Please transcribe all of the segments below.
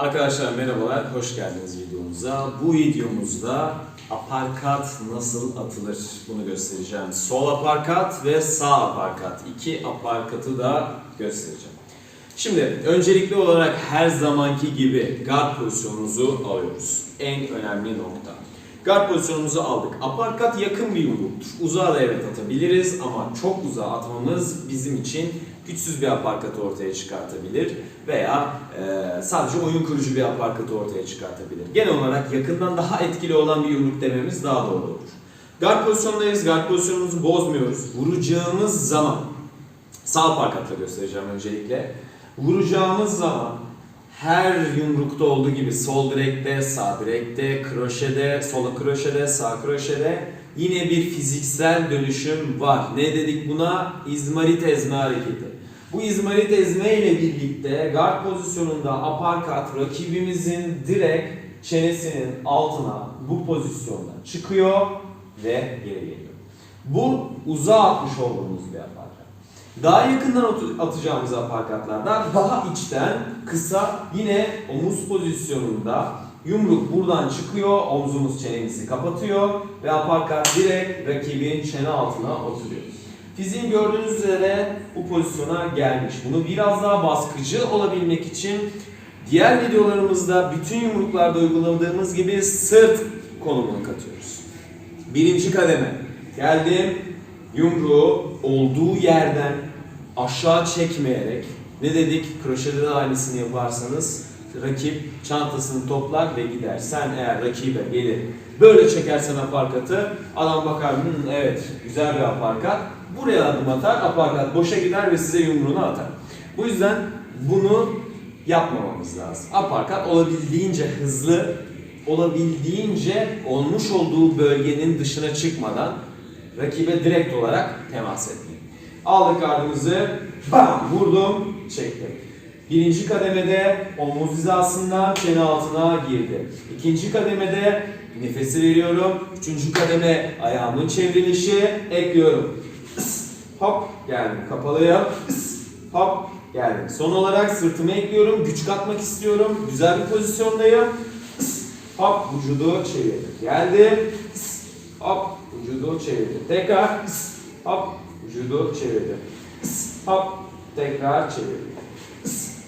Arkadaşlar merhabalar, hoş geldiniz videomuza. Bu videomuzda aparkat nasıl atılır bunu göstereceğim. Sol aparkat ve sağ aparkat. İki aparkatı da göstereceğim. Şimdi öncelikli olarak her zamanki gibi guard pozisyonumuzu alıyoruz. En önemli nokta. Guard pozisyonumuzu aldık. Aparkat yakın bir yumruktur. Uzağa da evet atabiliriz ama çok uzağa atmamız bizim için güçsüz bir aparkatı ortaya çıkartabilir veya e, sadece oyun kurucu bir aparkatı ortaya çıkartabilir. Genel olarak yakından daha etkili olan bir yumruk dememiz daha doğru olur. Guard pozisyondayız. Guard pozisyonumuzu bozmuyoruz. Vuracağımız zaman sağ aparkatla göstereceğim öncelikle. Vuracağımız zaman her yumrukta olduğu gibi sol direkte, sağ direkte, kroşede, sola kroşede, sağ kroşede yine bir fiziksel dönüşüm var. Ne dedik buna? İzmarit ezme hareketi. Bu izmarit ezme ile birlikte guard pozisyonunda aparkat rakibimizin direkt çenesinin altına bu pozisyonda çıkıyor ve geri geliyor. Bu uzağa atmış olduğumuz bir aparkat. Daha yakından at- atacağımız aparkatlarda daha içten kısa yine omuz pozisyonunda yumruk buradan çıkıyor, omzumuz çenemizi kapatıyor ve aparkat direkt rakibin çene altına oturuyor. Fiziğin gördüğünüz üzere bu pozisyona gelmiş. Bunu biraz daha baskıcı olabilmek için diğer videolarımızda bütün yumruklarda uyguladığımız gibi sırt konumunu katıyoruz. Birinci kademe. Geldim. Yumruğu olduğu yerden aşağı çekmeyerek ne dedik? Kroşede de aynısını yaparsanız rakip çantasını toplar ve gider. Sen eğer rakibe gelir böyle çekersen aparkatı adam bakar "Hmm, evet güzel bir aparkat. Buraya adım atar aparkat boşa gider ve size yumruğunu atar. Bu yüzden bunu yapmamamız lazım. Aparkat olabildiğince hızlı, olabildiğince olmuş olduğu bölgenin dışına çıkmadan rakibe direkt olarak temas etmeyin. Aldık gardımızı, bam vurdum, çektim. Birinci kademede omuz hizasından çene altına girdi. İkinci kademede nefesi veriyorum. Üçüncü kademe ayağımın çevrilişi ekliyorum. Hop geldim kapalıyım. Is, hop geldim. Son olarak sırtımı ekliyorum. Güç katmak istiyorum. Güzel bir pozisyondayım. Is, hop vücudu çevirdim. Geldim. Hop vücudu çevirdim. Tekrar hop vücudu çevirdim. Hop tekrar çevirdim.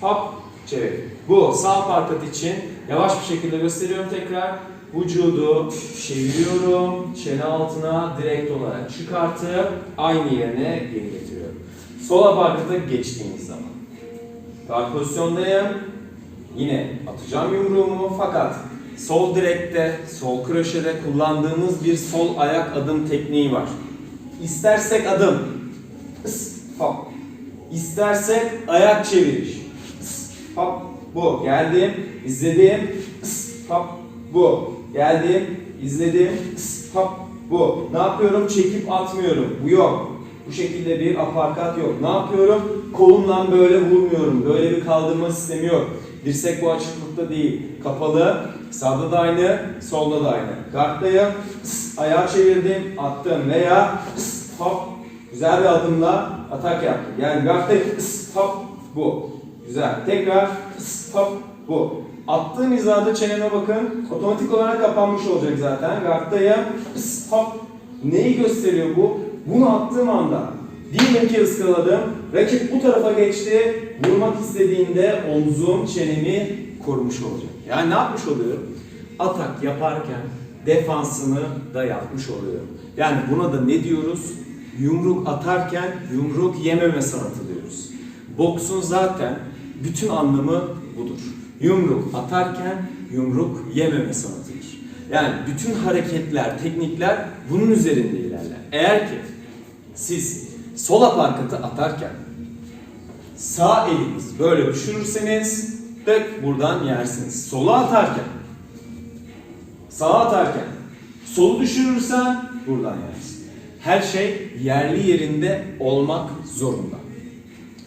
Hop çevirdim. Bu sağ parkat için yavaş bir şekilde gösteriyorum tekrar. Vücudu çeviriyorum. Çene altına direkt olarak çıkartıp aynı yerine geri getiriyorum. Sol aparkata geçtiğimiz zaman. Guard pozisyondayım. Yine atacağım yumruğumu fakat sol direkte, sol kroşede kullandığımız bir sol ayak adım tekniği var. İstersek adım, ıs, hop. İstersek ayak çeviriş, hop. Bu geldim, izledim, hop. Bu geldim, izledim, hop. Bu. Ne yapıyorum? Çekip atmıyorum. Bu yok. Bu şekilde bir aparkat yok. Ne yapıyorum? Kolumla böyle vurmuyorum. Böyle bir kaldırma sistemi yok. Dirsek bu açıklıkta değil. Kapalı. Sağda da aynı, solda da aynı. Guard'dayım. Pıs, Ayağı çevirdim, attım veya hop güzel bir adımla atak yaptım. Yani guard'dayım. Pıs, hop bu. Güzel. Tekrar pıs, hop bu. Attığım hizada çeneme bakın. Otomatik olarak kapanmış olacak zaten. Pıs, hop. Neyi gösteriyor bu? Bunu attığım anda diyelim ki ıskaladım. Rakip bu tarafa geçti. Vurmak istediğinde omzum çenemi korumuş olacak. Yani ne yapmış oluyorum? Atak yaparken defansını da yapmış oluyorum. Yani buna da ne diyoruz? Yumruk atarken yumruk yememe sanatı diyoruz. Boksun zaten bütün anlamı budur. Yumruk atarken yumruk yememe sanatıdır. Yani bütün hareketler, teknikler bunun üzerinde ilerler. Eğer ki siz sol aparkatı atarken sağ eliniz böyle düşürürseniz tık buradan yersiniz. Sola atarken sağa atarken solu düşürürsen buradan yersin. Her şey yerli yerinde olmak zorunda.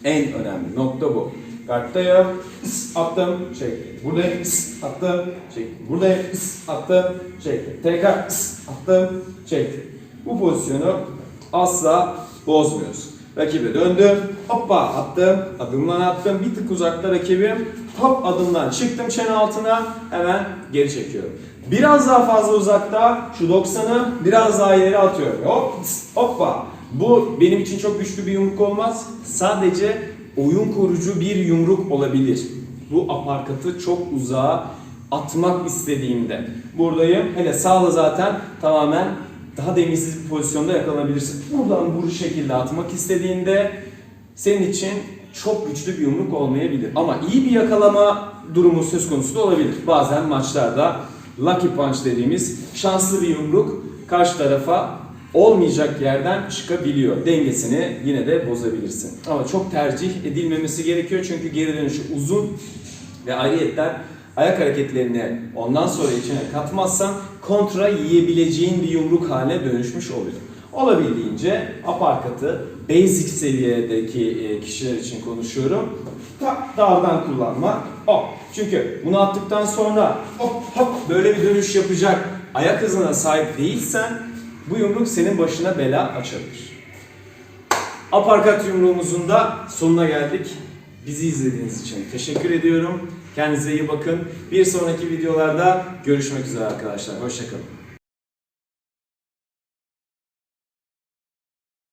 En önemli nokta bu. Karttayım, ıs, attım, çektim. Buradayım, ıs, attım, çektim. Buradayım, ıs, attım, çektim. Tekrar ıs, attım, çektim. Bu pozisyonu asla bozmuyoruz. Rakibe döndüm. Hoppa attım. Adımdan attım. Bir tık uzakta rakibim. Hop adımdan çıktım çene altına. Hemen geri çekiyorum. Biraz daha fazla uzakta şu 90'ı biraz daha ileri atıyorum. Hop hoppa. Bu benim için çok güçlü bir yumruk olmaz. Sadece oyun kurucu bir yumruk olabilir. Bu aparkatı çok uzağa atmak istediğimde. Buradayım. Hele sağla zaten tamamen daha dengesiz bir pozisyonda yakalanabilirsin. Buradan bu şekilde atmak istediğinde senin için çok güçlü bir yumruk olmayabilir. Ama iyi bir yakalama durumu söz konusu da olabilir. Bazen maçlarda lucky punch dediğimiz şanslı bir yumruk karşı tarafa olmayacak yerden çıkabiliyor. Dengesini yine de bozabilirsin. Ama çok tercih edilmemesi gerekiyor çünkü geri dönüşü uzun ve ayrıyetten ayak hareketlerini ondan sonra içine katmazsan kontra yiyebileceğin bir yumruk haline dönüşmüş oluyor. Olabildiğince aparkatı basic seviyedeki e, kişiler için konuşuyorum. Tak dardan kullanma. Hop. Çünkü bunu attıktan sonra hop hop böyle bir dönüş yapacak ayak hızına sahip değilsen bu yumruk senin başına bela açabilir. Aparkat yumruğumuzun da sonuna geldik. Bizi izlediğiniz için teşekkür ediyorum. Kendinize iyi bakın. Bir sonraki videolarda görüşmek üzere arkadaşlar. Hoşçakalın.